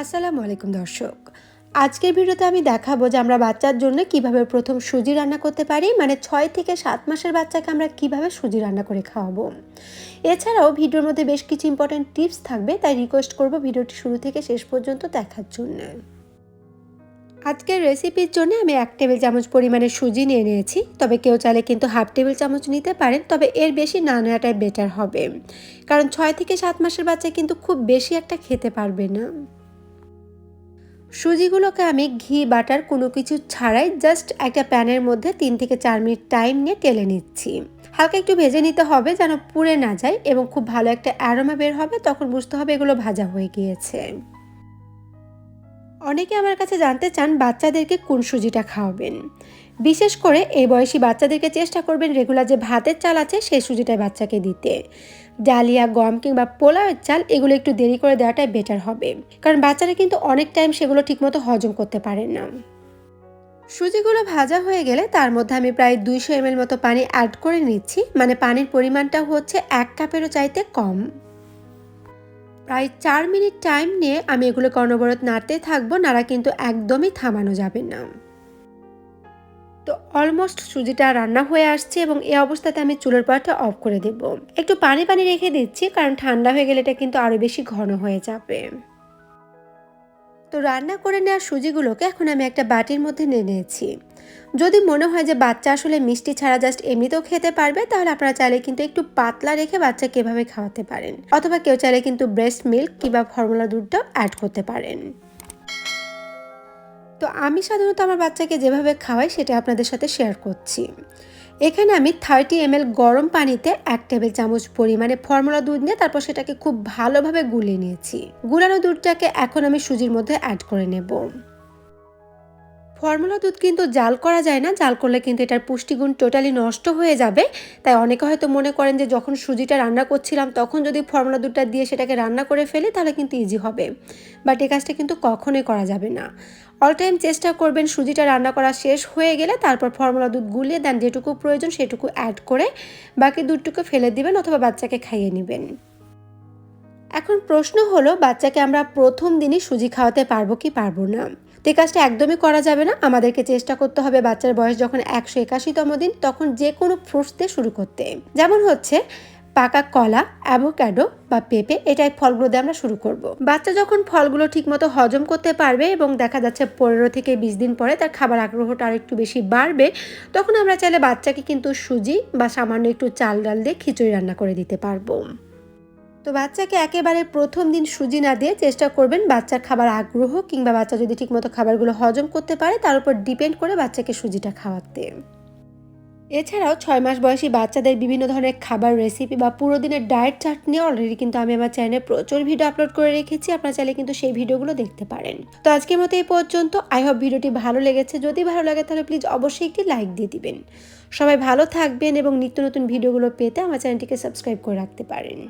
আসসালামু আলাইকুম দর্শক। আজকের ভিডিওতে আমি দেখাবো যে আমরা বাচ্চার জন্য কীভাবে প্রথম সুজি রান্না করতে পারি মানে ছয় থেকে সাত মাসের বাচ্চাকে আমরা কীভাবে সুজি রান্না করে খাওয়াবো। এছাড়াও ভিডিওর মধ্যে বেশ কিছু ইম্পর্টেন্ট টিপস থাকবে, তাই রিকোয়েস্ট করব ভিডিওটি শুরু থেকে শেষ পর্যন্ত দেখার জন্য। আজকের রেসিপির জন্য আমি এক টেবিল চামচ পরিমাণে সুজি নিয়ে নিয়েছি, তবে কেউ চাইলে কিন্তু হাফ টেবিল চামচ নিতে পারেন, তবে এর বেশি না নেওয়াটাই বেটার হবে। কারণ ছয় থেকে সাত মাসের বাচ্চা কিন্তু খুব বেশি একটা খেতে পারবে না। সুজিগুলোকে আমি ঘি, বাটার কোনো কিছু ছাড়াই জাস্ট একটা প্যানের মধ্যে তিন থেকে চার মিনিট টাইম নিয়ে টেলে নিচ্ছি। হালকা একটু ভেজে নিতে হবে যেন পুড়ে না যায় এবং খুব ভালো একটা অ্যারোমা বের হবে, তখন বুঝতে হবে এগুলো ভাজা হয়ে গিয়েছে। অনেকে আমার কাছে জানতে চান বাচ্চাদেরকে কোন সুজিটা খাওয়াবেন। বিশেষ করে এই বয়সী বাচ্চাদেরকে চেষ্টা করবেন রেগুলার যে ভাতের চাল আছে, সেই সুজিটাই বাচ্চাকে দিতে। ডালিয়া, গম কিংবা পোলাওয়ের চাল, এগুলো একটু দেরি করে দেওয়াটাই বেটার হবে। কারণ বাচ্চারা কিন্তু অনেক টাইম সেগুলো ঠিকমতো হজম করতে পারেন না। সুজিগুলো ভাজা হয়ে গেলে তার মধ্যে আমি প্রায় দুইশো এমএল মতো পানি অ্যাড করে নিচ্ছি। মানে পানির পরিমাণটা হচ্ছে এক কাপেরও চাইতে কম। প্রায় চার মিনিট টাইম নিয়ে আমি এগুলো কর্ণবরত নাড়তে থাকব, নাড়া কিন্তু একদমই থামানো যাবে না। তো অলমোস্ট সুজিটা রান্না হয়ে আসছে এবং এই অবস্থাতে আমি চুলের পাটা অফ করে দেব। একটু পানি পানি রেখে দিচ্ছি কারণ ঠান্ডা হয়ে গেলে এটা কিন্তু আরও বেশি ঘন হয়ে যাবে। তো রান্না করে নেওয়া সুজিগুলোকে এখন আমি একটা বাটির মধ্যে নিয়ে নিয়েছি। যদি মনে হয় যে বাচ্চা আসলে মিষ্টি ছাড়া জাস্ট এমনিতেও খেতে পারবে, তাহলে আপনারা চাইলে কিন্তু একটু পাতলা রেখে বাচ্চাকে এভাবে খাওয়াতে পারেন। অথবা কেউ চাইলে কিন্তু ব্রেস্ট মিল্ক কিংবা ফর্মুলা দুধটাও অ্যাড করতে পারেন। তো আমি সাধারণত আমার বাচ্চাকে যেভাবে খাওয়াই সেটা আপনাদের সাথে শেয়ার করছি। এখানে আমি থার্টি এম গরম পানিতে এক টেবিল চামচ পরিমাণে ফর্মুলা দুধ নিয়ে তারপর সেটাকে খুব ভালোভাবে গুলিয়ে নিয়েছি। গুলানো দুধটাকে এখন আমি সুজির মধ্যে অ্যাড করে নেব। ফর্মুলা দুধ কিন্তু জাল করা যায় না। জাল করলে কিন্তু এটার পুষ্টিগুণ টোটালি নষ্ট হয়ে যাবে। তাই অনেকে হয়তো মনে করেন যে যখন সুজিটা রান্না করছিলাম, তখন যদি ফর্মুলা দুধটা দিয়ে সেটাকে রান্না করে ফেলি, তাহলে কিন্তু ইজি হবে। বাট এই কাজটা কিন্তু কখনোই করা যাবে না। অল টাইম চেষ্টা করবেন সুজিটা রান্না করা শেষ হয়ে গেলে তারপর ফর্মুলা দুধ গুলিয়ে দেন, যেটুকু প্রয়োজন সেটুকু অ্যাড করে বাকি দুধটুকু ফেলে দিবেন অথবা বাচ্চাকে খাইয়ে নেবেন। এখন প্রশ্ন হলো, বাচ্চাকে আমরা প্রথম দিনই সুজি খাওয়াতে পারব কি পারব না? তো এই কাজটা একদমই করা যাবে না। আমাদেরকে চেষ্টা করতে হবে বাচ্চার বয়স যখন একশো একাশিতম দিন, তখন যে কোনো ফ্রুটস দিয়ে শুরু করতে। যেমন হচ্ছে পাকা কলা অ্যাভোক্যাডো বা পেঁপে, এটাই ফলগুলো দিয়ে আমরা শুরু করব। বাচ্চা যখন ফলগুলো ঠিকমতো হজম করতে পারবে এবং দেখা যাচ্ছে পনেরো থেকে বিশ দিন পরে তার খাবার আগ্রহটা আর একটু বেশি বাড়বে, তখন আমরা চাইলে বাচ্চাকে কিন্তু সুজি বা সামান্য একটু চাল ডাল দিয়ে খিচুড়ি রান্না করে দিতে পারব। তো বাচ্চাকে একেবারে প্রথম দিন সুজি না দিয়ে চেষ্টা করবেন বাচ্চার খাবার আগ্রহ কিংবা বাচ্চা যদি ঠিকমতো খাবারগুলো হজম করতে পারে, তার উপর ডিপেন্ড করে বাচ্চাকে সুজিটা খাওয়াতে। এছাড়াও ছয় মাস বয়সী বাচ্চাদের বিভিন্ন ধরনের খাবার রেসিপি বা পুরো দিনের ডায়েট চার্ট নিয়ে অলরেডি কিন্তু আমি আমার চ্যানেলে প্রচুর ভিডিও আপলোড করে রেখেছি, আপনারা চাইলে কিন্তু সেই ভিডিওগুলো দেখতে পারেন। তো আজকের মতো এই পর্যন্ত আই হোপ ভিডিওটি ভালো লেগেছে। যদি ভালো লাগে তাহলে প্লিজ অবশ্যই একটি লাইক দিয়ে দিবেন। সবাই ভালো থাকবেন এবং নিত্য নতুন ভিডিওগুলো পেতে আমার চ্যানেলটিকে সাবস্ক্রাইব করে রাখতে পারেন।